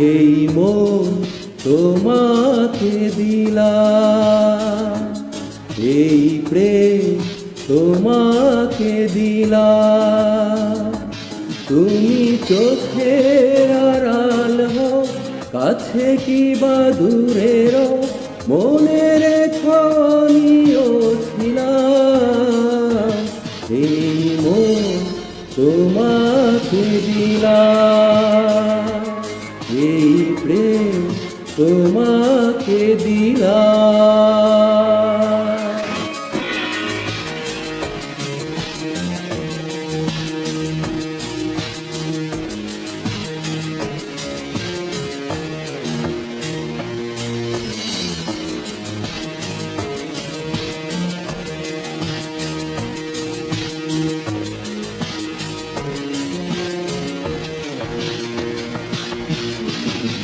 এই মন তোমাকে দিলাম। এই প্রেম তোমাকে দিলাম। তুমি চোখের আড়াল কাছে কি বা দূরের মনে রেখো ছিলাম। এই মন তোমাকে দিলাম। তোমাকে দিলাম।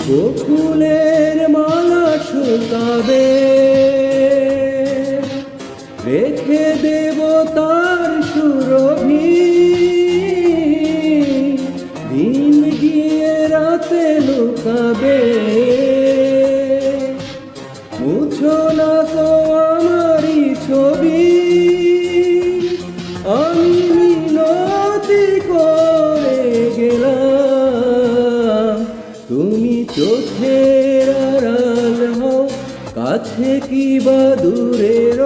বকুলের মালা শুকাবে। রেখে দেব তার সুরভি। দিন গিয়ে রাতে লুকাবে। মুছো না তো আমারই কাছে কি বা দূরের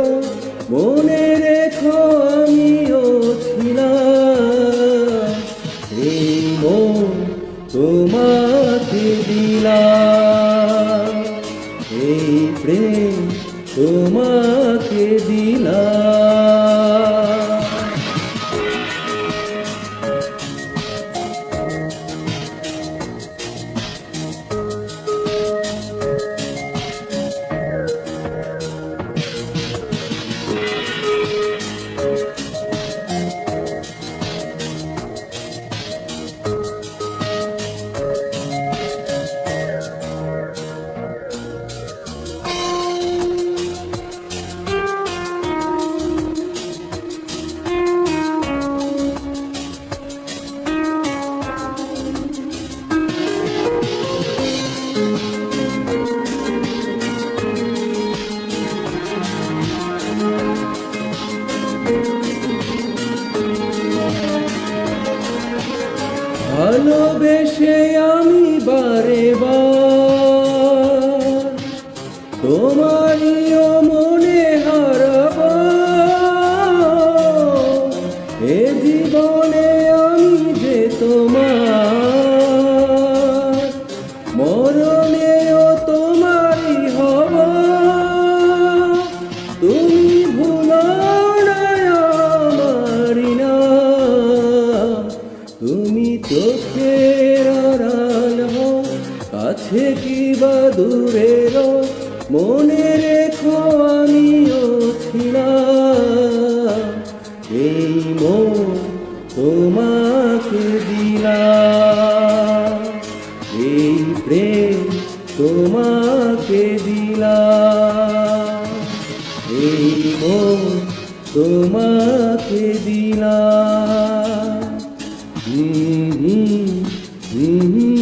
মনে রেখো আমিও ছিলাম। তোমাকে দিলাম। এই প্রেম তোমাকে ভালোবেসে আমি বারে তোমারিও মনে হারাব। এ জীবনে আমি যে তোমার দূরের মনে রেখো আমিও ছিলাম। এই মন তোমাকে দিলাম। এই প্রেম তোমাকে দিলাম। এই মন তোমাকে দিলাম। হুম হুম হুম